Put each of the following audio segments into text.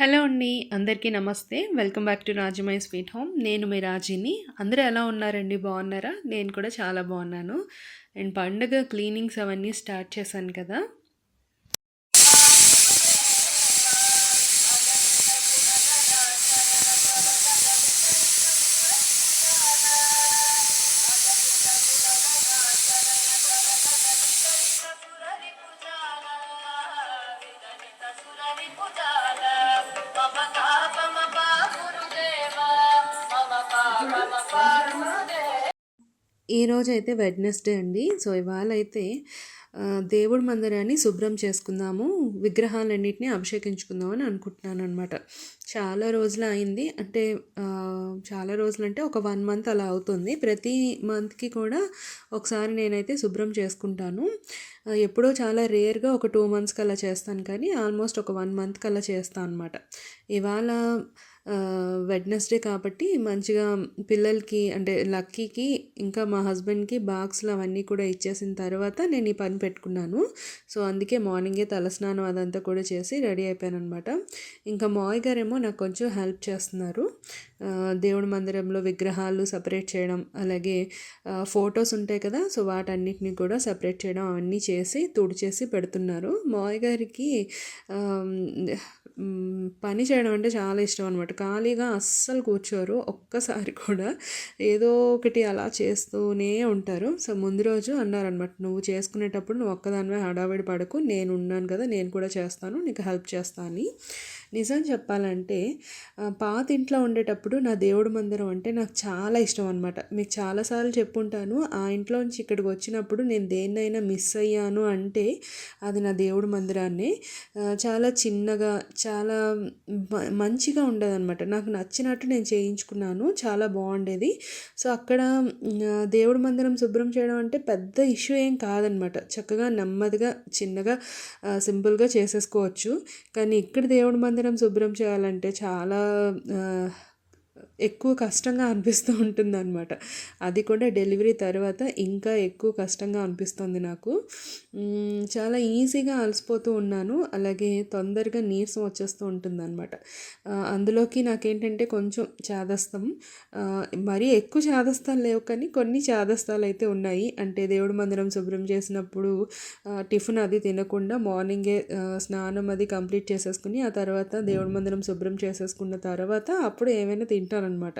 Hello అండి అందరికీ నమస్తే. వెల్కమ్ బ్యాక్ టు రాజమై స్వీట్ హోమ్. నేను మీ రాజీని. అందరూ ఎలా ఉన్నారండి? బాగున్నారా? నేను కూడా చాలా బాగున్నాను. అండ్ పండగ క్లీనింగ్స్ అవన్నీ స్టార్ట్ చేశాను కదా. ఈ రోజు అయితే వెడ్నెస్డే అండి. సో ఇవాళ అయితే దేవుడి మందిరాన్ని శుభ్రం చేసుకుందాము విగ్రహాలన్నింటినీ అభిషేకించుకుందామని అనుకుంటున్నాను అనమాట చాలా రోజులు అయింది. అంటే చాలా రోజులు అంటే ఒక వన్ మంత్ అలా అవుతుంది. ప్రతి మంత్కి కూడా ఒకసారి నేనైతే శుభ్రం చేసుకుంటాను. ఎప్పుడో చాలా రేర్గా ఒక టూ మంత్స్కి అలా చేస్తాను. కానీ ఆల్మోస్ట్ ఒక వన్ మంత్కి అలా చేస్తాను అనమాట ఇవాళ వెడ్నెస్డే కాబట్టి మంచిగా పిల్లలకి అంటే లక్కీకి ఇంకా మా హస్బెండ్కి బాక్స్లు అవన్నీ కూడా ఇచ్చేసిన తర్వాత నేను ఈ పని పెట్టుకున్నాను. సో అందుకే మార్నింగే తలస్నానం అదంతా కూడా చేసి రెడీ అయిపోయాను అనమాట ఇంకా మాయ్ గారేమో నాకు కొంచెం హెల్ప్ చేస్తున్నారు. దేవుడి మందిరంలో విగ్రహాలు సపరేట్ చేయడం అలాగే ఫొటోస్ ఉంటాయి కదా సో వాటన్నిటిని కూడా సపరేట్ చేయడం అవన్నీ చేసి తుడిచేసి పెడుతున్నారు. మాయ్ గారికి పని చేయడం అంటే చాలా ఇష్టం అనమాట ఖాళీగా అస్సలు కూర్చోరు. ఒక్కసారి కూడా ఏదో ఒకటి అలా చేస్తూనే ఉంటారు. సో ముందు రోజు అన్నారనమాట నువ్వు చేసుకునేటప్పుడు నువ్వు ఒక్కదానివే హడావిడి పడకు. నేను ఉన్నాను కదా నేను కూడా చేస్తాను నీకు హెల్ప్ చేస్తాను అని. నిజం చెప్పాలంటే పాత ఇంట్లో ఉండేటప్పుడు నా దేవుడి మందిరం అంటే నాకు చాలా ఇష్టం అనమాట మీకు చాలాసార్లు చెప్పుంటాను ఆ ఇంట్లో నుంచి ఇక్కడికి వచ్చినప్పుడు నేను దేన్నైనా మిస్ అయ్యాను అంటే అది నా దేవుడి మందిరాన్ని. చాలా చిన్నగా చాలా మ- మంచిగా ఉండదన్నమాట. నాకు నచ్చినట్టు నేను చేయించుకున్నాను చాలా బాగుండేది. సో అక్కడ దేవుడి మందిరం శుభ్రం చేయడం అంటే పెద్ద ఇష్యూ ఏం కాదనమాట చక్కగా నెమ్మదిగా చిన్నగా సింపుల్గా చేసేసుకోవచ్చు. కానీ ఇక్కడ దేవుడి మందిరం శుభ్రం చేయాలంటే చాలా ఎక్కువ కష్టంగా అనిపిస్తూ ఉంటుంది అనమాట అది కూడా డెలివరీ తర్వాత ఇంకా ఎక్కువ కష్టంగా అనిపిస్తుంది నాకు. చాలా ఈజీగా అలసిపోతూ ఉన్నాను. అలాగే తొందరగా నీరసం వచ్చేస్తూ ఉంటుంది అనమాట అందులోకి నాకేంటంటే కొంచెం చాదస్తం. మరీ ఎక్కువ చేదస్తాలు లేవు కానీ కొన్ని చాదస్తాలు అయితే ఉన్నాయి. అంటే దేవుడి మందిరం శుభ్రం చేసినప్పుడు టిఫిన్ అది తినకుండా మార్నింగే స్నానం అది కంప్లీట్ చేసేసుకుని ఆ తర్వాత దేవుడి మందిరం శుభ్రం చేసేసుకున్న తర్వాత అప్పుడు ఏమైనా తింటారనమాట.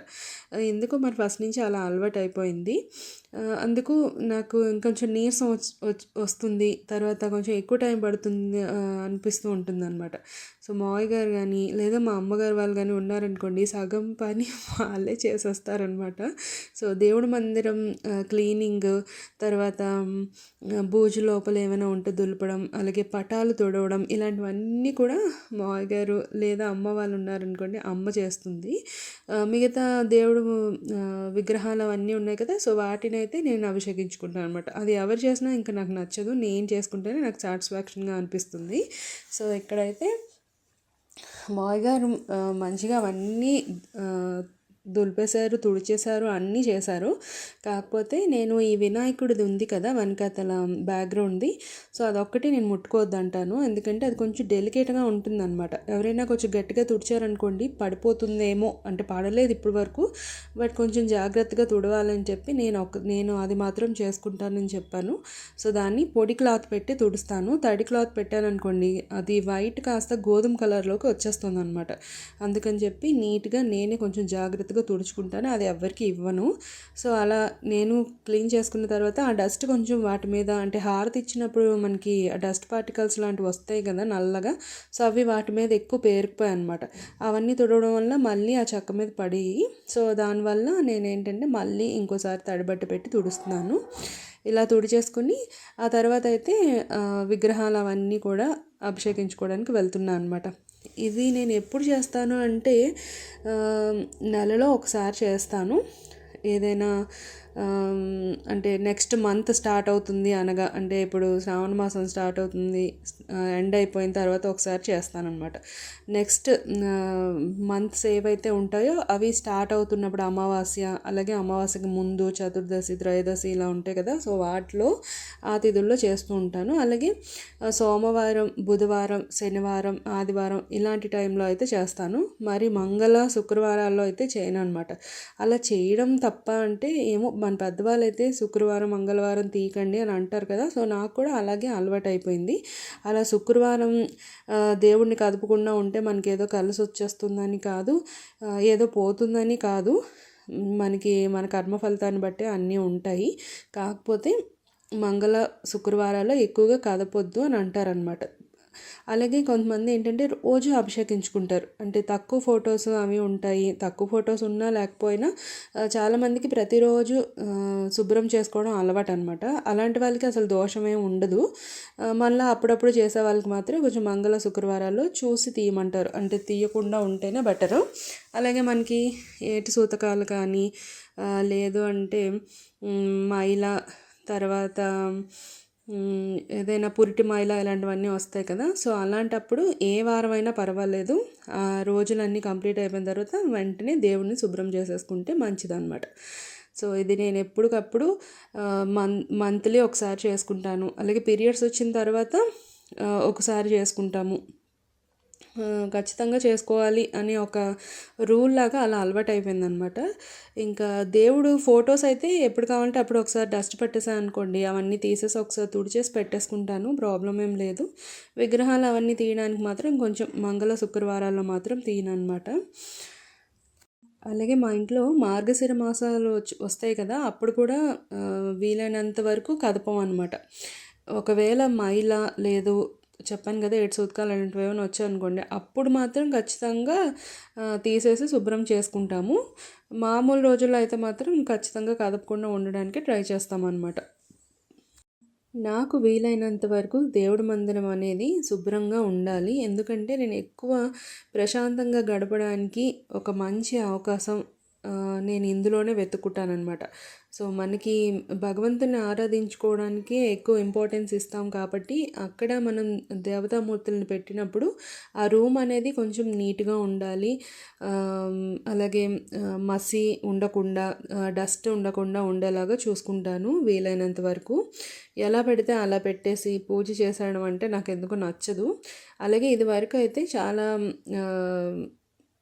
ఎందుకో మరి ఫస్ట్ నుంచి అలా అలవాటు అయిపోయింది అందుకు నాకు ఇంకొంచెం నీరసం వస్తుంది. తర్వాత కొంచెం ఎక్కువ టైం పడుతుంది అనిపిస్తూ ఉంటుంది అనమాట సో మావయ్య గారు కానీ లేదా మా అమ్మగారు వాళ్ళు కానీ ఉన్నారనుకోండి సగం పని వాళ్ళే చేసేస్తారనమాట సో దేవుడి మందిరం క్లీనింగ్ తర్వాత మ్, బూజు లోపల ఏమైనా ఉంటే దులపడం అలాగే పటాలు తుడవడం ఇలాంటివన్నీ కూడా మావయ్య గారు లేదా అమ్మ వాళ్ళు ఉన్నారనుకోండి అమ్మ చేస్తుంది. మిగతా దేవుడు విగ్రహాలు అవన్నీ ఉన్నాయి కదా సో వాటిని అయితే నేను అభిషేకించుకుంటాను అనమాట అది ఎవరు చేసినా ఇంకా నాకు నచ్చదు. నేను చేసుకుంటేనే నాకు సాటిస్ఫాక్షన్గా అనిపిస్తుంది. సో ఇక్కడైతే మావయ్య గారు మంచిగా అవన్నీ దులిపేశారు తుడిచేశారు అన్నీ చేశారు. కాకపోతే నేను ఈ వినాయకుడిది ఉంది కదా వెనకాతల బ్యాక్గ్రౌండ్ది. సో అదొక్కటి నేను ముట్టుకోవద్దు అంటాను ఎందుకంటే అది కొంచెం డెలికేట్గా ఉంటుందన్నమాట. ఎవరైనా కొంచెం గట్టిగా తుడిచారనుకోండి పడిపోతుందేమో అంటే పడలేదు ఇప్పటి వరకు. బట్ కొంచెం జాగ్రత్తగా తుడవాలని చెప్పి నేను ఒక నేను అది మాత్రం చేసుకుంటానని చెప్పాను. సో దాన్ని పొడి క్లాత్ పెట్టి తుడుస్తాను. తడి క్లాత్ పెట్టాను అనుకోండి అది వైట్ కాస్త గోధుమ కలర్లోకి వచ్చేస్తుంది అనమాట అందుకని చెప్పి నీట్గా నేనే కొంచెం జాగ్రత్తగా తుడుచుకుంటాను అది ఎవరికి ఇవ్వను. సో అలా నేను క్లీన్ చేసుకున్న తర్వాత ఆ డస్ట్ కొంచెం వాటి మీద అంటే హారతి ఇచ్చినప్పుడు మనకి ఆ డస్ట్ పార్టికల్స్ లాంటివి వస్తాయి కదా నల్లగా సో అవి వాటి మీద ఎక్కువ పేరుకుపోయాయి అనమాట అవన్నీ తుడవడం వల్ల మళ్ళీ ఆ చెక్క మీద పడి సో దానివల్ల నేను ఏంటంటే మళ్ళీ ఇంకోసారి తడిబట్ట పెట్టి తుడుస్తున్నాను. ఇలా తుడిచేసుకుని ఆ తర్వాత అయితే విగ్రహాలు అవన్నీ కూడా అభిషేకించుకోవడానికి వెళ్తున్నాను అనమాట ఇది నేను ఎప్పుడు చేస్తాను అంటే నెలలో ఒకసారి చేస్తాను. ఏదైనా అంటే నెక్స్ట్ మంత్ స్టార్ట్ అవుతుంది అనగా అంటే ఇప్పుడు శ్రావణ మాసం స్టార్ట్ అవుతుంది ఎండ్ అయిపోయిన తర్వాత ఒకసారి చేస్తానమాట నెక్స్ట్ మంత్స్ ఏవైతే ఉంటాయో అవి స్టార్ట్ అవుతున్నప్పుడు అమావాస్య అలాగే అమావాస్యకి ముందు చతుర్దశి త్రయోదశి ఇలా ఉంటాయి కదా సో వాటిలో ఆ తిథుల్లో చేస్తూ ఉంటాను. అలాగే సోమవారం బుధవారం శనివారం ఆదివారం ఇలాంటి టైంలో అయితే చేస్తాను. మరి మంగళ శుక్రవారాల్లో అయితే చేయను అనమాట అలా చేయడం తప్ప అంటే ఏమో మన పెద్దవాళ్ళు అయితే శుక్రవారం మంగళవారం తీయకండి అని అంటారు కదా. సో నాకు కూడా అలాగే అలవాటు అయిపోయింది అలా శుక్రవారం దేవుడిని దేవుణ్ణి కదపకుండా ఉంటే మనకి ఏదో కలిసి వచ్చేస్తుందని కాదు ఏదో పోతుందని కాదు. మనకి మన కర్మ ఫలితాన్ని బట్టి అన్నీ ఉంటాయి. కాకపోతే మంగళ శుక్రవారాల్లో ఎక్కువగా కదపొద్దు అని అంటారనమాట అలాగే కొంతమంది ఏంటంటే రోజు అభిషేకించుకుంటారు. అంటే తక్కువ ఫొటోస్ అవి ఉంటాయి. తక్కువ ఫొటోస్ ఉన్నా లేకపోయినా చాలామందికి ప్రతిరోజు శుభ్రం చేసుకోవడం అలవాటు అనమాట అలాంటి వాళ్ళకి అసలు దోషమే ఉండదు. మళ్ళీ అప్పుడప్పుడు చేసే వాళ్ళకి మాత్రం కొంచెం మంగళ శుక్రవారాల్లో చూసి తీయమంటారు. అంటే తీయకుండా ఉంటేనే బెటరు. అలాగే మనకి ఏటి సూతకాలు కానీ లేదు అంటే మైల తర్వాత ఏదైనా పురిటి మైల ఇలాంటివన్నీ వస్తాయి కదా. సో అలాంటప్పుడు ఏ వారమైనా పర్వాలేదు. ఆ రోజులన్నీ కంప్లీట్ అయిపోయిన తర్వాత వెంటనే దేవుడిని శుభ్రం చేసేసుకుంటే మంచిదన్నమాట. సో ఇది నేను ఎప్పటికప్పుడు మన్ మంత్లీ ఒకసారి చేసుకుంటాను. అలాగే పీరియడ్స్ వచ్చిన తర్వాత ఒకసారి చేసుకుంటాము. ఖచ్చితంగా చేసుకోవాలి అని ఒక రూల్ లాగా అలా అలవాటు అయిపోయిందనమాట ఇంకా దేవుడు ఫొటోస్ అయితే ఎప్పుడు కావాలంటే అప్పుడు ఒకసారి డస్ట్ పెట్టేసాను అనుకోండి అవన్నీ తీసేసి ఒకసారి తుడిచేసి పెట్టేసుకుంటాను ప్రాబ్లం ఏం లేదు. విగ్రహాలు అవన్నీ తీయడానికి మాత్రం కొంచెం మంగళ శుక్రవారాల్లో మాత్రం తీయను అనమాట అలాగే మా ఇంట్లో మార్గశిర మాసాలు వచ్చి వస్తాయి కదా అప్పుడు కూడా వీలైనంత వరకు కదపం అనమాట ఒకవేళ మైల లేదు చెప్పాను కదా ఏడు సూతకాలు అలాంటివి ఏమైనా వచ్చాయనుకోండి అప్పుడు మాత్రం ఖచ్చితంగా తీసేసి శుభ్రం చేసుకుంటాము. మామూలు రోజుల్లో అయితే మాత్రం ఖచ్చితంగా కదపకుండా ఉండడానికి ట్రై చేస్తామన్నమాట. నాకు వీలైనంత వరకు దేవుడి మందిరం అనేది శుభ్రంగా ఉండాలి. ఎందుకంటే నేను ఎక్కువ ప్రశాంతంగా గడపడానికి ఒక మంచి అవకాశం నేను ఇందులోనే వెతుక్కుంటానమాట సో మనకి భగవంతుని ఆరాధించుకోవడానికి ఎక్కువ ఇంపార్టెన్స్ ఇస్తాం కాబట్టి అక్కడ మనం దేవతామూర్తులను పెట్టినప్పుడు ఆ రూమ్ అనేది కొంచెం నీట్గా ఉండాలి. అలాగే మసి ఉండకుండా డస్ట్ ఉండకుండా ఉండేలాగా చూసుకుంటాను వీలైనంత వరకు. ఎలా పెడితే అలా పెట్టేసి పూజ చేసేయడం అంటే నాకు ఎందుకు నచ్చదు. అలాగే ఇది వరకు అయితే చాలా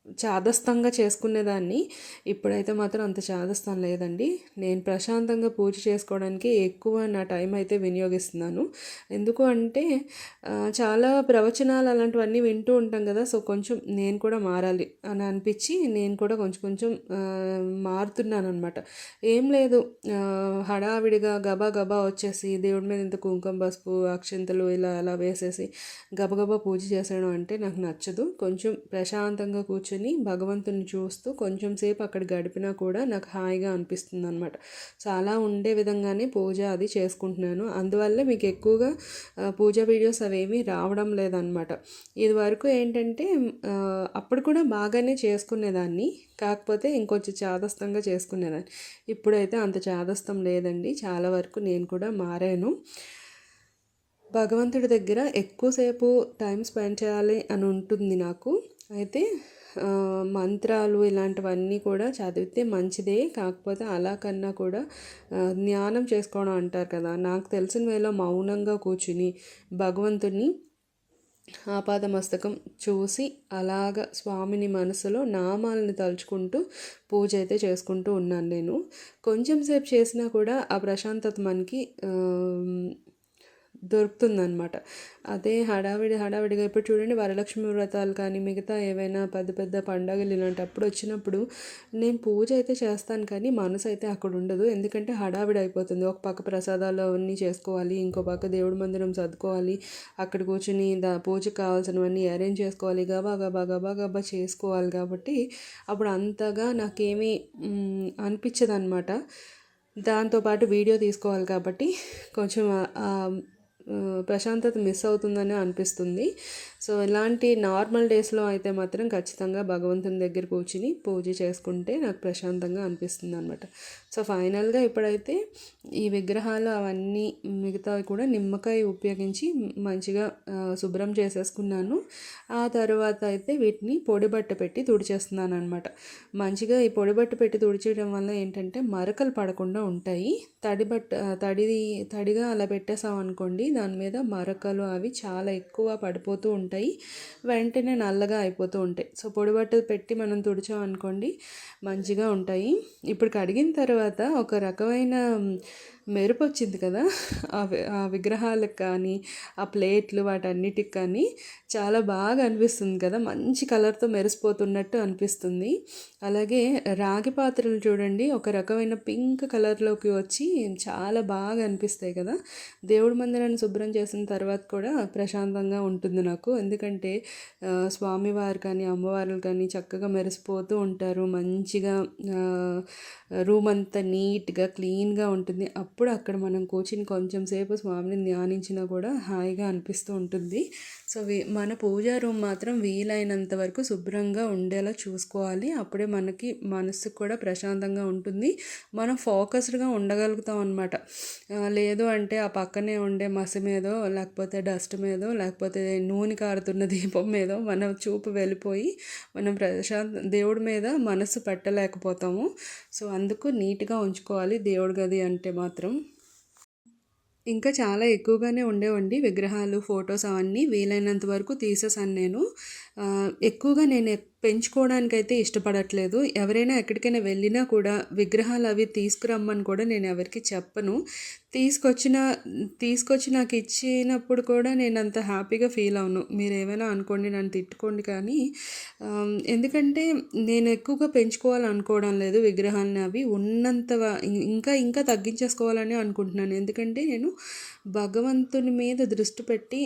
చాదస్తంగా చేసుకునేదాన్ని. ఇప్పుడైతే మాత్రం అంత చాదస్తం లేదండి. నేను ప్రశాంతంగా పూజ చేసుకోవడానికి ఎక్కువ నా టైం అయితే వినియోగిస్తున్నాను. ఎందుకు అంటే చాలా ప్రవచనాలు అలాంటివన్నీ వింటూ ఉంటాం కదా సో కొంచెం నేను కూడా మారాలి అని అనిపించి నేను కూడా కొంచెం కొంచెం మారుతున్నాను అనమాట ఏం లేదు హడావిడిగా గబా గబా వచ్చేసి దేవుడి మీద ఇంత కుంకుమ పసుపు అక్షంతలు ఇలా అలా వేసేసి గబగబా పూజ చేసేయడం అంటే నాకు నచ్చదు. కొంచెం ప్రశాంతంగా కూర్చొని కూర్చొని భగవంతుని చూస్తూ కొంచెం సేపు అక్కడ గడిపినా కూడా నాకు హాయిగా అనిపిస్తుంది అనమాట సో అలా ఉండే విధంగానే పూజ అది చేసుకుంటున్నాను. అందువల్ల మీకు ఎక్కువగా పూజ వీడియోస్ అవేమీ రావడం లేదనమాట ఇది వరకు ఏంటంటే అప్పుడు కూడా బాగానే చేసుకునేదాన్ని. కాకపోతే ఇంకొంచెం చాదస్తంగా చేసుకునేదాన్ని. ఇప్పుడైతే అంత చాదస్తం లేదండి. చాలా వరకు నేను కూడా మారాను. భగవంతుడి దగ్గర ఎక్కువసేపు టైం స్పెండ్ చేయాలి అని ఉంటుంది నాకు. అయితే మంత్రాలు ఇలాంటివన్నీ కూడా చదివితే మంచిదే. కాకపోతే అలా కన్నా కూడా జ్ఞానం ధ్యానం చేసుకోవడం అంటారు కదా. నాకు తెలిసిన వేళ మౌనంగా కూర్చుని భగవంతుని ఆపాదమస్తకం చూసి అలాగ స్వామిని మనసులో నామాలను తలుచుకుంటూ పూజ అయితే చేసుకుంటూ ఉన్నాను నేను. కొంచెం సేపు చేసినా కూడా ఆ ప్రశాంతత మనకి దొరుకుతుందనమాట అదే హడావిడి హడావిడిగా ఇప్పుడు చూడండి వరలక్ష్మి వ్రతాలు కానీ మిగతా ఏవైనా పెద్ద పెద్ద పండగలు ఇలాంటప్పుడు వచ్చినప్పుడు నేను పూజ అయితే చేస్తాను కానీ మనసు అయితే అక్కడ ఉండదు. ఎందుకంటే హడావిడి అయిపోతుంది. ఒక పక్క ప్రసాదాలు అవన్నీ చేసుకోవాలి ఇంకో పక్క దేవుడి మందిరం సర్దుకోవాలి అక్కడ కూర్చుని దా పూజకు కావాల్సినవన్నీ అరేంజ్ చేసుకోవాలి గబా గబా గబా గబా చేసుకోవాలి కాబట్టి అప్పుడు అంతగా నాకేమీ మ్, అనిపించదు అనమాట దాంతోపాటు వీడియో తీసుకోవాలి కాబట్టి కొంచెం ప్రశాంతత మిస్ అవుతుందని అనిపిస్తుంది. సో ఇలాంటి నార్మల్ డేస్లో అయితే మాత్రం ఖచ్చితంగా భగవంతుని దగ్గర కూర్చుని పూజ చేసుకుంటే నాకు ప్రశాంతంగా అనిపిస్తుంది అనమాట సో ఫైనల్గా ఇప్పుడైతే ఈ విగ్రహాలు అవన్నీ మిగతావి కూడా నిమ్మకాయ ఉపయోగించి మంచిగా శుభ్రం చేసేసుకున్నాను. ఆ తర్వాత అయితే వీటిని పొడిబట్ట పెట్టి తుడిచేస్తున్నాను అనమాట మంచిగా ఈ పొడిబట్ట పెట్టి తుడిచేయడం వల్ల ఏంటంటే మరకలు పడకుండా ఉంటాయి. తడి బట్ట తడి తడిగా అలా పెట్టేసాం అనుకోండి దాని మీద మరకలు అవి చాలా ఎక్కువ పడిపోతూ ఉంటాయి. ఉంటాయి. వెంటనే నల్లగా అయిపోతూ ఉంటాయి. సో పొడి బట్టలు పెట్టి మనం తుడిచామనుకోండి మంచిగా ఉంటాయి. ఇప్పుడు కడిగిన తర్వాత ఒక రకమైన మెరుపు వచ్చింది కదా ఆ విగ్రహాలకు కానీ ఆ ప్లేట్లు వాటన్నిటికి కానీ చాలా బాగా అనిపిస్తుంది కదా మంచి కలర్తో మెరిసిపోతున్నట్టు అనిపిస్తుంది. అలాగే రాగి పాత్రలు చూడండి ఒక రకమైన పింక్ కలర్లోకి వచ్చి చాలా బాగా అనిపిస్తాయి కదా. దేవుడి మందిరాన్ని శుభ్రం చేసిన తర్వాత కూడా ప్రశాంతంగా ఉంటుంది నాకు ఎందుకంటే స్వామివారు కానీ అమ్మవార్లు కానీ చక్కగా మెరిసిపోతూ ఉంటారు. మంచిగా రూమ్ అంతా నీట్గా క్లీన్గా ఉంటుంది. అప్పుడు అక్కడ మనం కూర్చుని కొంచెం సేపు స్వామిని ధ్యానించినా కూడా హాయిగా అనిపిస్తూ ఉంటుంది. సో మన పూజా రూమ్ మాత్రం వీలైనంత వరకు శుభ్రంగా ఉండేలా చూసుకోవాలి. అప్పుడే మనకి మనసు కూడా ప్రశాంతంగా ఉంటుంది. మనం ఫోకస్డ్గా ఉండగలుగుతాం అనమాట లేదు అంటే ఆ పక్కనే ఉండే మసి మీదో లేకపోతే డస్ట్ మీదో లేకపోతే నూనె కారుతున్న దీపం మీద మన చూపు వెళ్ళిపోయి మనం ప్రశాంత దేవుడి మీద మనసు పెట్టలేకపోతాము. సో అందుకు నీట్గా ఉంచుకోవాలి దేవుడి గది అంటే మాత్రం. ఇంకా చాలా ఎక్కువగానే ఉండేవండి విగ్రహాలు ఫొటోస్ అవన్నీ వీలైనంత వరకు తీసేసాను నేను. ఎక్కువగా నేను పెంచుకోవడానికైతే ఇష్టపడట్లేదు. ఎవరైనా ఎక్కడికైనా వెళ్ళినా కూడా విగ్రహాలు అవి తీసుకురమ్మని కూడా నేను ఎవరికి చెప్పను. తీసుకొచ్చిన తీసుకొచ్చి నాకు ఇచ్చినప్పుడు కూడా నేను అంత హ్యాపీగా ఫీల్ అవును మీరు ఏమైనా అనుకోండి నన్ను తిట్టుకోండి కానీ ఎందుకంటే నేను ఎక్కువగా పెంచుకోవాలనుకోవడం లేదు విగ్రహాలని అవి ఉన్నంత ఇంకా ఇంకా తగ్గించేసుకోవాలని అనుకుంటున్నాను. ఎందుకంటే నేను భగవంతుని మీద దృష్టి పెట్టి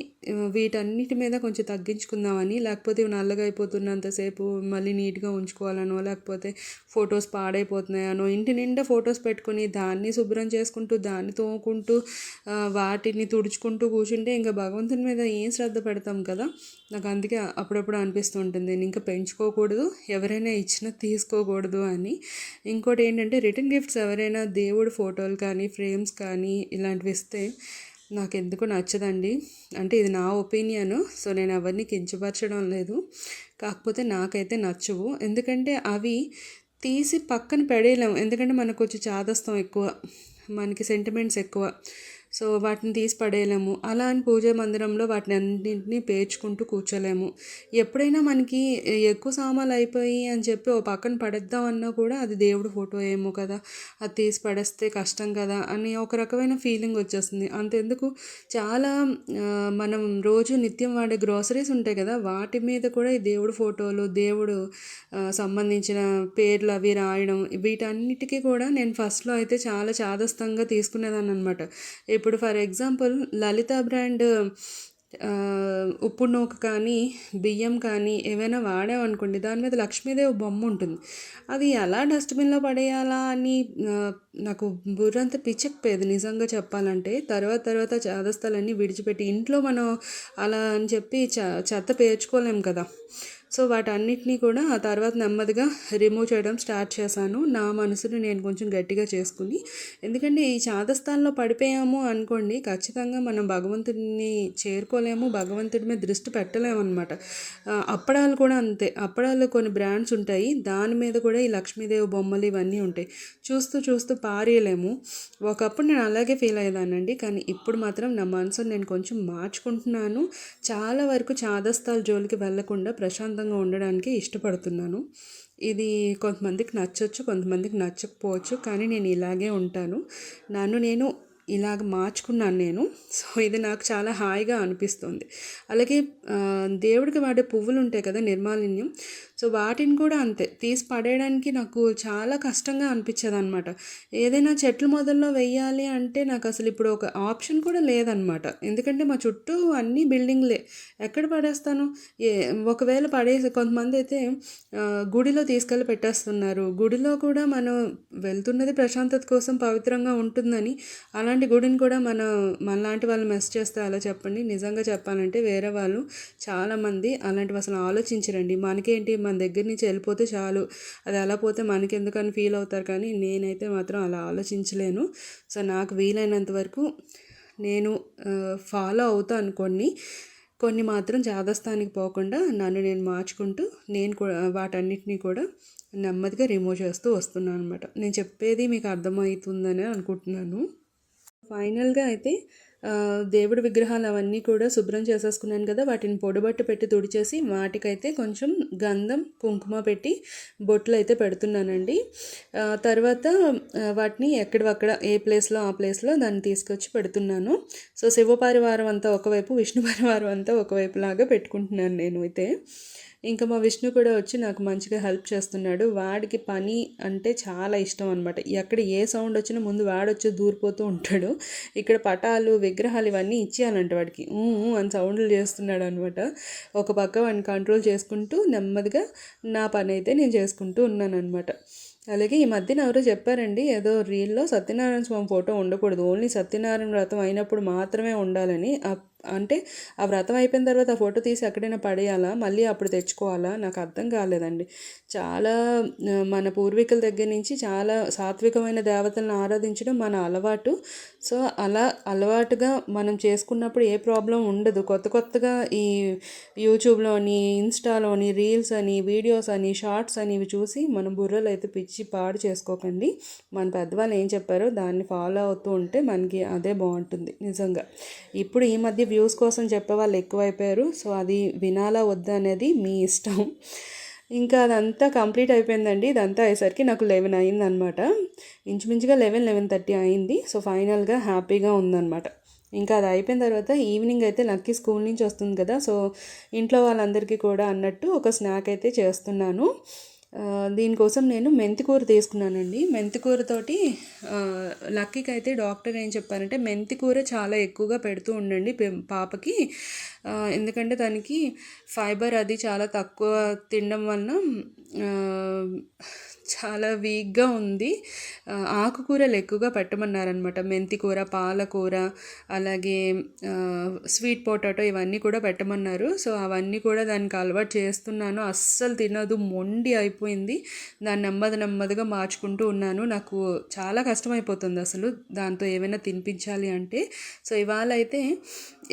వీటన్నిటి మీద కొంచెం తగ్గించుకుందామని లేకపోతే నల్లగా అయిపోతున్నంతసేపు మళ్ళీ నీట్గా ఉంచుకోవాలనో లేకపోతే ఫొటోస్ పాడైపోతున్నాయనో ఇంటి నిండా ఫొటోస్ పెట్టుకుని దాన్ని శుభ్రం చేసుకుంటూ దాన్ని తోముకుంటూ వాటిని తుడుచుకుంటూ కూర్చుంటే ఇంకా భగవంతుని మీద ఏం శ్రద్ధ పెడతాం కదా? నాకు అందుకే అప్పుడప్పుడు అనిపిస్తుంటుంది నేను ఇంకా పెంచుకోకూడదు ఎవరైనా ఇచ్చినా తీసుకోకూడదు అని. ఇంకోటి ఏంటంటే రిటర్న్ గిఫ్ట్స్ ఎవరైనా దేవుడు ఫోటోలు కానీ ఫ్రేమ్స్ కానీ ఇలాంటివి ఇస్తే నాకు ఎందుకు నచ్చదండి. అంటే ఇది నా ఒపీనియన్ సో నేను ఎవరిని కించపరచడం లేదు. కాకపోతే నాకైతే నచ్చవు. ఎందుకంటే అవి తీసి పక్కన పెడేయలేము. ఎందుకంటే మనకు కొంచెం చాదస్తం ఎక్కువ మనకి సెంటిమెంట్స్ ఎక్కువ. సో వాటిని తీసి పడేయలేము. అలా అని పూజ మందిరంలో వాటిని అన్నింటినీ పేర్చుకుంటూ కూర్చోలేము. ఎప్పుడైనా మనకి ఎక్కువ సామాన్లు అయిపోయి అని చెప్పి ఓ పక్కన పడేద్దాం అన్నా కూడా అది దేవుడు ఫోటో ఏమో కదా అది తీసి పడేస్తే కష్టం కదా అని ఒక రకమైన ఫీలింగ్ వచ్చేస్తుంది. అంతెందుకు? చాలా మనం రోజు నిత్యం వాడే గ్రోసరీస్ ఉంటాయి కదా వాటి మీద కూడా ఈ దేవుడు ఫోటోలు దేవుడు సంబంధించిన పేర్లు అవి రాయడం వీటన్నిటికీ కూడా నేను ఫస్ట్లో అయితే చాలా చాదస్తంగా తీసుకునేదాన్ని అనమాట ఇప్పుడు ఇప్పుడు ఫర్ ఎగ్జాంపుల్ లలిత బ్రాండ్ ఉప్పు నూక కానీ బియ్యం కానీ ఏవైనా వాడామనుకోండి దాని మీద లక్ష్మీదేవి బొమ్మ ఉంటుంది. అది ఎలా డస్ట్బిన్లో పడేయాలా అని నాకు బుర్రంతా పిచ్చకపోయేది నిజంగా చెప్పాలంటే. తర్వాత తర్వాత చాదస్తాలన్నీ విడిచిపెట్టి ఇంట్లో మనం అలా అని చెప్పి చెత్త పేర్చుకోలేం కదా. సో వాటన్నిటినీ కూడా ఆ తర్వాత నెమ్మదిగా రిమూవ్ చేయడం స్టార్ట్ చేశాను. నా మనసుని నేను కొంచెం గట్టిగా చేసుకుని. ఎందుకంటే ఈ చాదస్థానంలో పడిపోయాము అనుకోండి ఖచ్చితంగా మనం భగవంతుడిని చేరుకోలేము భగవంతుడి మీద దృష్టి పెట్టలేము అనమాట అప్పడాలు కూడా అంతే. అప్పడాలు కొన్ని బ్రాండ్స్ ఉంటాయి. దాని మీద కూడా ఈ లక్ష్మీదేవి బొమ్మలు ఇవన్నీ ఉంటాయి. చూస్తూ చూస్తూ పారేయలేము. ఒకప్పుడు నేను అలాగే ఫీల్ అయ్యేదానండి కానీ ఇప్పుడు మాత్రం నా మనసుని నేను కొంచెం మార్చుకుంటున్నాను. చాలా వరకు చాదస్తాల జోలికి వెళ్ళకుండా ప్రశాంత ప్రశాంతంగా ఉండడానికి ఇష్టపడుతున్నాను. ఇది కొంతమందికి నచ్చవచ్చు కొంతమందికి నచ్చకపోవచ్చు కానీ నేను ఇలాగే ఉంటాను. నన్ను నేను ఇలాగ మార్చుకున్నాను నేను. సో ఇది నాకు చాలా హాయిగా అనిపిస్తుంది. అలాగే దేవుడికి వాడే పువ్వులు ఉంటాయి కదా నిర్మాలిన్యం. సో వాటిని కూడా అంతే. తీసి పడేయడానికి నాకు చాలా కష్టంగా అనిపించేది అనమాట ఏదైనా చెట్లు మొదల్లో వెయ్యాలి అంటే నాకు అసలు ఇప్పుడు ఒక ఆప్షన్ కూడా లేదనమాట ఎందుకంటే మా చుట్టూ అన్ని బిల్డింగ్లే. ఎక్కడ పడేస్తాను? ఏ ఒకవేళ పడేసి కొంతమంది అయితే గుడిలో తీసుకెళ్ళి పెట్టేస్తున్నారు. గుడిలో కూడా మనం వెళ్తున్నది ప్రశాంతత కోసం పవిత్రంగా ఉంటుందని అలాంటి గుడిని కూడా మన మనలాంటి వాళ్ళు మెస్ చేస్తే అలా చెప్పండి. నిజంగా చెప్పాలంటే వేరే వాళ్ళు చాలామంది అలాంటివి అసలు ఆలోచించరండి. మనకేంటి? మన దగ్గర నుంచి వెళ్ళిపోతే చాలు. అది అలా పోతే మనకి ఎందుకని ఫీల్ అవుతారు. కానీ నేనైతే మాత్రం అలా ఆలోచించలేను. సో నాకు వీలైనంత వరకు నేను ఫాలో అవుతాను కొన్ని. కొన్ని మాత్రం జాదస్థానికి పోకుండా నన్ను నేను మార్చుకుంటూ నేను కూడా వాటన్నిటిని కూడా నెమ్మదిగా రిమూవ్ చేస్తూ వస్తున్నాను అనమాట నేను చెప్పేది మీకు అర్థమవుతుందని అనుకుంటున్నాను. ఫైనల్గా అయితే దేవుడి విగ్రహాలు అవన్నీ కూడా శుభ్రం చేసేసుకున్నాను కదా వాటిని పొడబట్టు పెట్టి తుడిచేసి వాటికైతే కొంచెం గంధం కుంకుమ పెట్టి బొట్లు అయితే పెడుతున్నానండి తర్వాత వాటిని ఎక్కడక్కడ ఏ ప్లేస్లో ఆ ప్లేస్లో దాన్ని తీసుకొచ్చి పెడుతున్నాను. సో శివపరివారం అంతా ఒకవైపు విష్ణు పరివారం అంతా ఒకవైపు లాగా పెట్టుకుంటున్నాను నేను అయితే ఇంకా మా విష్ణు కూడా వచ్చి నాకు మంచిగా హెల్ప్ చేస్తున్నాడు. వాడికి పని అంటే చాలా ఇష్టం అనమాట ఎక్కడ ఏ సౌండ్ వచ్చినా ముందు వాడొచ్చి దూరిపోతూ ఉంటాడు. ఇక్కడ పటాలు విగ్రహాలు ఇవన్నీ ఇచ్చేయాలంట వాడికి. అని సౌండ్లు చేస్తున్నాడు అనమాట ఒక పక్క వాడిని కంట్రోల్ చేసుకుంటూ నెమ్మదిగా నా పని అయితే నేను చేసుకుంటూ ఉన్నాను అనమాట అలాగే ఈ మధ్యన ఎవరో చెప్పారండి ఏదో రీల్లో సత్యనారాయణ స్వామి ఫోటో ఉండకూడదు. ఓన్లీ సత్యనారాయణ వ్రతం అయినప్పుడు మాత్రమే ఉండాలని. అంటే ఆ వ్రతం అయిపోయిన తర్వాత ఆ ఫోటో తీసి ఎక్కడైనా పడేయాలా? మళ్ళీ అప్పుడు తెచ్చుకోవాలా? నాకు అర్థం కాలేదండి. చాలా మన పూర్వీకుల దగ్గర నుంచి చాలా సాత్వికమైన దేవతలను ఆరాధించడం మన అలవాటు. సో అలా అలవాటుగా మనం చేసుకున్నప్పుడు ఏ ప్రాబ్లం ఉండదు. కొత్త కొత్తగా ఈ యూట్యూబ్లోని ఇన్స్టాలోని రీల్స్ అని వీడియోస్ అని షార్ట్స్ అని ఇవి చూసి మన బుర్రలు అయితే పిచ్చి పాడు చేసుకోకండి. మన పెద్దవాళ్ళు ఏం చెప్పారో దాన్ని ఫాలో అవుతూ ఉంటే మనకి అదే బాగుంటుంది నిజంగా. ఇప్పుడు ఈ మధ్య వ్యూస్ కోసం చెప్పే వాళ్ళు ఎక్కువైపోయారు. సో అది వినాలా వద్దా అనేది మీ ఇష్టం. ఇంకా అదంతా కంప్లీట్ అయిపోయిందండి. ఇదంతా అయ్యేసరికి నాకు లెవెన్ అయిందనమాట ఇంచుమించుగా లెవెన్ లెవెన్ థర్టీ అయింది. సో ఫైనల్గా హ్యాపీగా ఉందన్నమాట. ఇంకా అది అయిపోయిన తర్వాత ఈవినింగ్ అయితే లక్కీ స్కూల్ నుంచి వస్తుంది కదా. సో ఇంట్లో వాళ్ళందరికీ కూడా అన్నట్టు ఒక స్నాక్ అయితే చేస్తున్నాను. దీనికోసం నేను మెంతికూర తీసుకున్నానండి. మెంతికూరతోటి లక్కీకి అయితే డాక్టర్ ఏం చెప్పారంటే మెంతికూర చాలా ఎక్కువగా పెడుతూ ఉండండి పాపకి. ఎందుకంటే దానికి ఫైబర్ అది చాలా తక్కువ తినడం వలన చాలా వీక్గా ఉంది. ఆకుకూరలు ఎక్కువగా పెట్టమన్నారనమాట మెంతికూర పాలకూర అలాగే స్వీట్ పొటాటో ఇవన్నీ కూడా పెట్టమన్నారు. సో అవన్నీ కూడా దానికి అలవాటు చేస్తున్నాను. అస్సలు తినదు. మొండి అయిపోయింది. దాన్ని నెమ్మది నెమ్మదిగా మార్చుకుంటూ ఉన్నాను. నాకు చాలా కష్టమైపోతుంది అసలు దాంతో ఏమైనా తినిపించాలి అంటే. సో ఇవాళ అయితే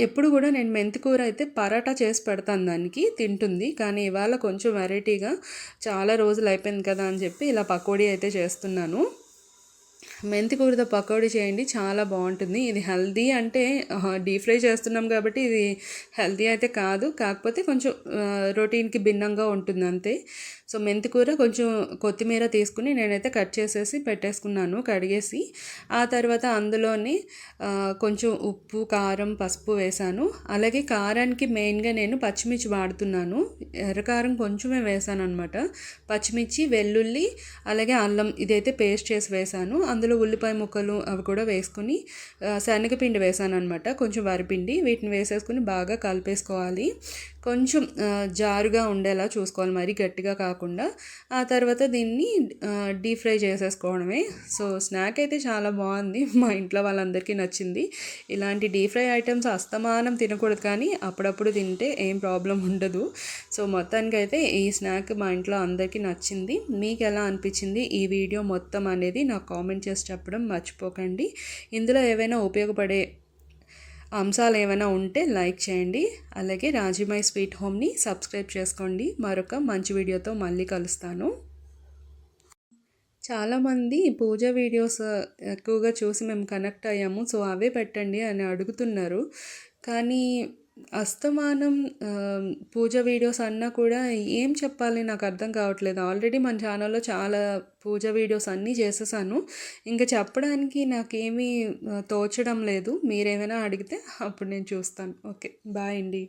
ఎప్పుడు కూడా నేను మెంతికూర అయితే పరాటా చేసి పెడతాను దానికి. తింటుంది. కానీ ఇవాళ కొంచెం వెరైటీగా చాలా రోజులు అయిపోయింది కదా అని చెప్పి ఇలా పకోడీ అయితే చేస్తున్నాను. మెంతి కూరతో పకోడీ చేయండి చాలా బాగుంటుంది. ఇది హెల్దీ అంటే డీప్ ఫ్రై చేస్తున్నాం కాబట్టి ఇది హెల్దీ అయితే కాదు. కాకపోతే కొంచెం రొటీన్కి భిన్నంగా ఉంటుంది అంతే సో మెంతి కూర కొంచెం కొత్తిమీర తీసుకుని నేనైతే కట్ చేసేసి పెట్టేసుకున్నాను కడిగేసి. ఆ తర్వాత అందులోనే కొంచెం ఉప్పు కారం పసుపు వేసాను. అలాగే కారానికి మెయిన్గా నేను పచ్చిమిర్చి వాడుతున్నాను. ఎర్రకారం కొంచెమే వేసాను అనమాట పచ్చిమిర్చి వెల్లుల్లి అలాగే అల్లం ఇదైతే పేస్ట్ చేసి వేసాను. అందులో ఉల్లిపాయ ముక్కలు అవి కూడా వేసుకుని శనగపిండి వేసాను అనమాట కొంచెం వరిపిండి వీటిని వేసేసుకుని బాగా కలిపేసుకోవాలి. కొంచెం జారుగా ఉండేలా చూసుకోవాలి. మరీ గట్టిగా కాకుండా ఆ తర్వాత దీన్ని డీప్ ఫ్రై చేసేసుకోవడమే. సో స్నాక్ అయితే చాలా బాగుంది. మా ఇంట్లో వాళ్ళందరికీ నచ్చింది. ఇలాంటి డీప్ ఫ్రై ఐటమ్స్ అస్తమానం తినకూడదు కానీ అప్పుడప్పుడు తింటే ఏం ప్రాబ్లం ఉండదు. సో మొత్తానికి అయితే ఈ స్నాక్ మా ఇంట్లో అందరికీ నచ్చింది. మీకు ఎలా అనిపించింది ఈ వీడియో మొత్తం అనేది నాకు కామెంట్ చేసి చెప్పడం మర్చిపోకండి. ఇందులో ఏవైనా ఉపయోగపడే అంశాలు ఏమైనా ఉంటే లైక్ చేయండి. అలాగే రాజీమై స్వీట్ హోమ్ని సబ్స్క్రైబ్ చేసుకోండి. మరొక మంచి వీడియోతో మళ్ళీ కలుస్తాను. చాలామంది పూజ వీడియోస్ ఎక్కువగా చూసి మేము కనెక్ట్ అయ్యాము. సో అవే పెట్టండి అని అడుగుతున్నారు. కానీ అస్తమానం పూజ వీడియోస్ అన్నా కూడా ఏం చెప్పాలి నాకు అర్థం కావట్లేదు. ఆల్రెడీ మన ఛానల్లో చాలా పూజ వీడియోస్ అన్నీ చేసేసాను. ఇంకా చెప్పడానికి నాకేమీ తోచడం లేదు. మీరేమైనా అడిగితే అప్పుడు నేను చూస్తాను. ఓకే బాయ్ అండి.